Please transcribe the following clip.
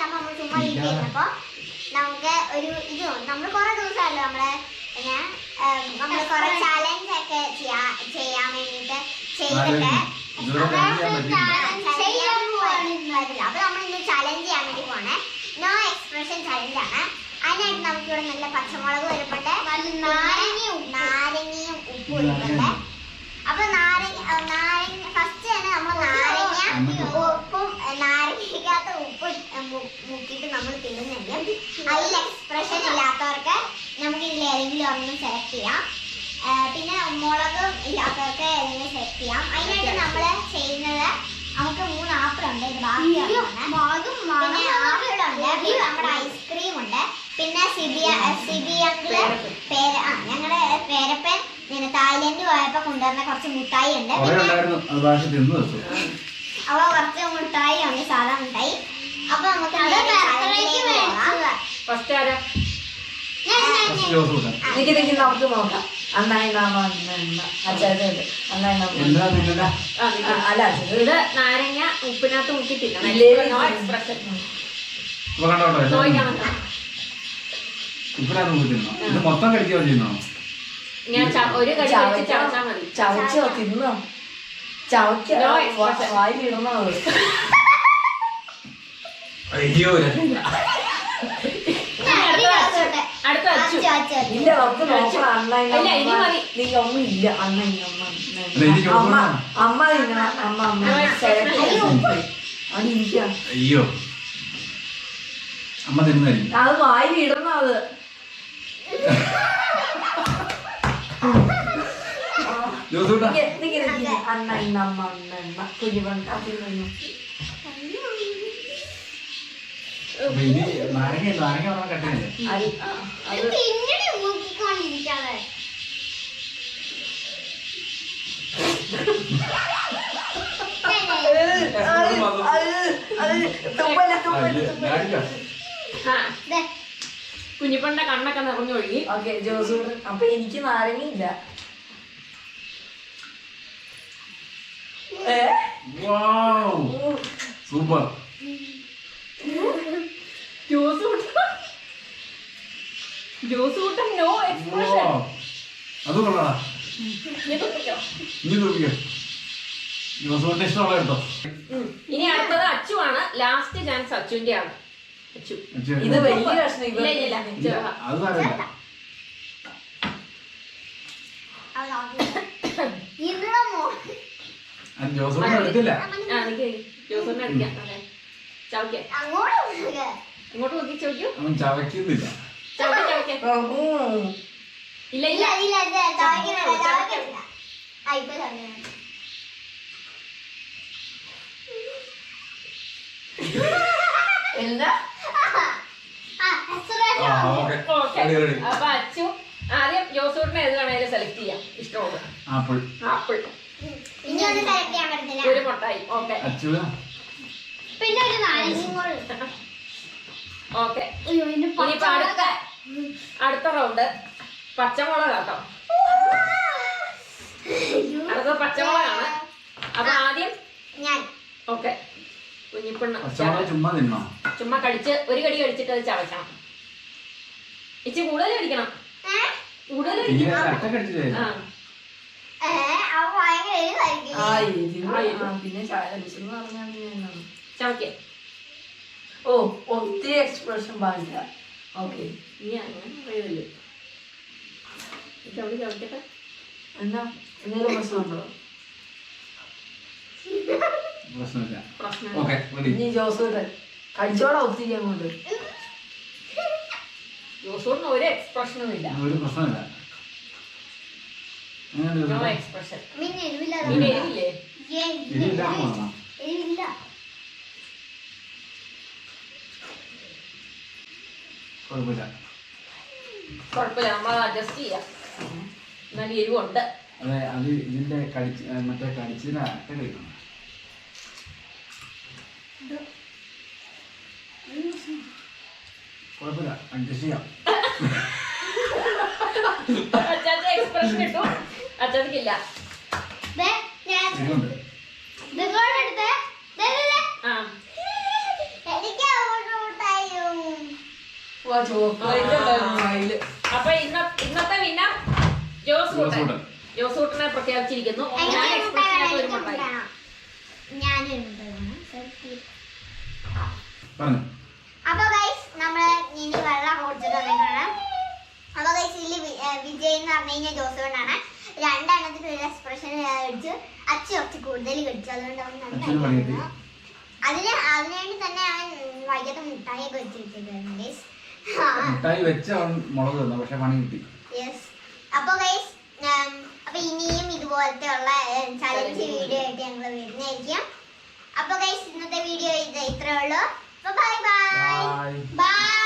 അപ്പൊ നമ്മൾ ചുമ്മാ വീട്ടിലിരുന്നപ്പോ നമുക്ക് ഒരു ഇത് നമ്മൾ കുറെ ദിവസമല്ലോ നമ്മളെ പിന്നെ നമ്മൾ കുറെ ചാലഞ്ച് ഒക്കെ ചെയ്യാ ചെയ്യാൻ വേണ്ടിട്ട് ചെയ്തിട്ട്. അപ്പൊ നമ്മൾ ഇന്ന് ചലഞ്ച് ചെയ്യാൻ വേണ്ടി പോണേ. നോ എക്സ്പ്രഷൻ ചലഞ്ച് ആണ്. അതിനായിട്ട് നമുക്ക് ഇവിടെ നല്ല പച്ചമുളക് വരുന്നുണ്ട്. നാരങ്ങയും നാരങ്ങയും ഉപ്പും വരുന്നുണ്ട് അപ്പൊ നാരങ്ങ നാരങ്ങ ഫസ്റ്റ് തന്നെ നമ്മൾ നാരങ്ങ ഉപ്പും ആ, നാരങ്ങയ്ക്കകത്ത് ഉപ്പ് മു- മുക്കിയിട്ട് നമ്മൾ തിന്നുന്നുണ്ട് അതിൽ എക്സ്പ്രഷൻ ഇല്ലാത്തവർക്ക് നമുക്ക് ഇതിൽ ഏതെങ്കിലും ഒന്നും സെലക്ട് ചെയ്യാം. പിന്നെ മുളകും ഇല്ലാത്തവർക്ക് ഏതെങ്കിലും സെലക്ട് ചെയ്യാം. അതിനായിട്ട് നമ്മൾ ചെയ്യുന്നത് നമുക്ക് മൂന്ന് ആപ്പിൾ ഉണ്ട്. ഇത് ബാക്കിയാണ് പിന്നെ ആപ്പിൾ ഉണ്ട് പിന്നെ നമ്മുടെ ഐസ്ക്രീം ഉണ്ട്. പിന്നെ സിബിയ സിബി അങ്കിൾ പേര ആ ഞങ്ങളുടെ പേരപ്പൻ പിന്നെ തായ്ലൻഡ് പോയപ്പോ കൊണ്ടുവന്ന കുറച്ച് മിഠായി ഉണ്ട്. പിന്നെ ഭാഷ തിന്നു വെച്ചു. അവ കുറച്ച് മിഠായി ഉണ്ട്. സാധാ മുട്ടായി അപ്പൊ നമുക്ക് നേരെ ചലഞ്ചിലേക്ക് പോകാം. ഫസ്റ്റ് ആരാ ഞാൻ- ഞാൻ- ഫസ്റ്റ് ഞാൻ- ജോസ് കൂട്ടാൻ ആ. നിക്ക് നിക്ക് നമുക്ക് നോക്കാം. അന്നായി നാമ അച്ചായത് അന്നായി നാമ. അല്ല ഇത് നാരങ്ങ ഉപ്പിനകത്ത് മുക്കി. തിന്നണം മൊത്തം കഴിക്കുകയോ ചെയ്യുന്നോ? ഞാൻ ഒരു കടി ചവച്ചാൽ മതി. ചവച്ചോ. തിന്നോ? expression. വായിലിടുന്നത് അയ്യോ രക്ഷയില്ല. ഞാൻ അടുത്ത ഇതിന്റെ അച്ചു. അകത്തോട്ട്. അടുത്ത അച്ചു അച്ചു, അച്ചു, അച്ചു. ഇല്ല നമുക്ക് നോക്കണം മതി. നീ ഒന്നും ഇല്ല അന്നായി അമ്മ അമ്മ. നോക്കണം. അമ്മ അമ്മ അമ്മ അയ്യോ. അമ്മ തിന്നായിരിക്കും അത് അത്. ജോസ് കൂട്ടാ നിക്ക് നിക്ക് നിക്ക്. അണ്ണ അതിന്നു അപ്പൊ നാരങ്ങ പറഞ്ഞ കട്ടില്ലേ കുഞ്ഞിപ്പണ്ട കണ്ണൊക്കെ നിറഞ്ഞൊഴുകി ഓക്കെ ജോസ് അപ്പൊ എനിക്ക് നാരങ്ങയില്ല സൂപ്പർ ജ്യൂസ് കൂട്ട ജ്യൂസ് കൂട്ടം നോ എക്സ്പ്രഷൻ അത് കൊള്ളാടാ. ഇനി നോക്കിയോ ജോസ് ഇഷ്ടമുള്ള എടുത്തോ ഇനി അടുത്തത് അച്ചു ആണ് ലാസ്റ്റ് ചാൻസ് അച്ചുവിന്റെ ആണ് അച്ചു. ഇത് വലിയ ഇല്ല ഇല്ല. അത് സാരമില്ല എടുത്തില്ല. ആ നിക്ക് അടിക്കാം അങ്ങോട്ട് ചോദിക്കൂ അവൻ ചവയ്ക്കുന്നില്ല. ചവയ്ക്ക ചവയ്ക്ക ഇല്ല ഇല്ല, ഇല്ല എന്താ? അപ്പൊ അച്ചു ആദ്യം ജോസൂട്ടിനെ ഏത് വേണേലും സെലക്ട് ചെയ്യാം. ഇഷ്ടമുള്ളത് ആപ്പിൾ. ആപ്പിൾ. ഇനി ഒന്നും സെലക്ട് ചെയ്യാൻ പറ്റത്തില്ല. ഒരു മുട്ടായി. ഓക്കെ. പിന്നെ ഒരു നാരങ്ങ. ഓക്കെ. ഇനി അടുത്ത അടുത്ത റൗണ്ട്. പച്ചമുളക് കേട്ടോ അടുത്തത് അടുത്ത പച്ചമുളകാണ്. അപ്പൊ ആദ്യം ഞാൻ. ഓക്കെ. കുഞ്ഞിപ്പിണ്ണ. ചുമ്മാ തിന്നോ? ചുമ്മാ കടിച്ച് ഒരു കടി കഴിച്ചിട്ട് അത് ചവയ്ക്കണം. ഇച്ചി കൂടുതൽ കടിക്കണം? കൂടുതൽ പിന്നെ? ചവയ്ക്ക. ഓ ഒത്തിരി എക്സ്പ്രഷൻ പാടില്ല ഓക്കെ. നീ അങ്ങനെ പറയല്ലേ ചവിട്ടി ചവിട്ടട്ടെ എന്താ? എന്തെങ്കിലും പ്രശ്നമുണ്ടോ? പ്രശ്നമില്ല. ഇനി ജോസ് കടിച്ചോടാ ഒത്തിരി അങ്ങോട്ട്. ജോസൂറിന് ഒരു എക്സ്പ്രഷനും ഇല്ല ഒരു പ്രശ്നമില്ല. എക്സ്പ്രഷൻ എരിവില്ലേ എരിവില്ല. കുഴപ്പമില്ല. കുഴപ്പമില്ല. നമ്മൾ അഡ്ജസ്റ്റ് ചെയ്യാം. എന്നാലും എരിവുണ്ട്. അതെ അത് ഇതിന്റെ കടിച്ച് മറ്റേ കടിച്ചതിന് അട്ട കഴിക്കണം. കുഴപ്പമില്ല. അഡ്ജസ്റ്റ് ചെയ്യാം. അച്ചാച്ച എക്സ്പ്രഷൻ കിട്ടും അച്ചാച്ചക്കില്ല ദേ, ഞാൻ എരിവുണ്ട്. എടുത്ത് ദേ, ദേ, ദേ. ആ എനിക്ക് അങ്ങോട്ട് ചോക്ലേറ്റ് ഉണ്ടായിരുന്നു വായിൽ. അപ്പൊ ഇന്ന ഇന്നത്തെ വിന്ന ജോസ് കൂട്ടൻ. ജോസ് കൂട്ടനെ പ്രഖ്യാപിച്ചിരിക്കുന്നു. എനിക്ക് ഞാൻ ഒരു മുട്ടായി. അപ്പൊ ഗൈസ് നമ്മൾ ഇനി വെള്ളം കുടിച്ചിട്ടുണ്ടെങ്കിലാണ് അപ്പൊ ഗൈസ് ഏർ വിജയ് എന്ന് പറഞ്ഞു കഴിഞ്ഞാൽ ജോസുകൊണ്ടാണ് രണ്ടെണ്ണത്തിന് ഒരു എക്സ്പ്രഷൻ കഴിച്ചു അച്ഛൻ കുറച്ച് കൂടുതൽ കഴിച്ചു അതുകൊണ്ട് അവൻ നന്നായി അതിന് അതിനുവേണ്ടി തന്നെ അവൻ വൈകിട്ട് മുട്ടായി ഒക്കെ വെച്ച് ഗൈസ് മിഠായി വെച്ച് അവൻ മുളക് തന്നു പക്ഷെ പണി കിട്ടി. അപ്പൊ അപ്പൊ ഇനിയും ഇതുപോലത്തെ ഉള്ള ചലഞ്ച് വീഡിയോ ആയിട്ട് ഞങ്ങൾ വരുന്നതായിരിക്കും. അപ്പൊ ഗൈസ് ഇന്നത്തെ വീഡിയോ ഇത് ഇത്രേ ഉള്ളൂ. Bye bye bye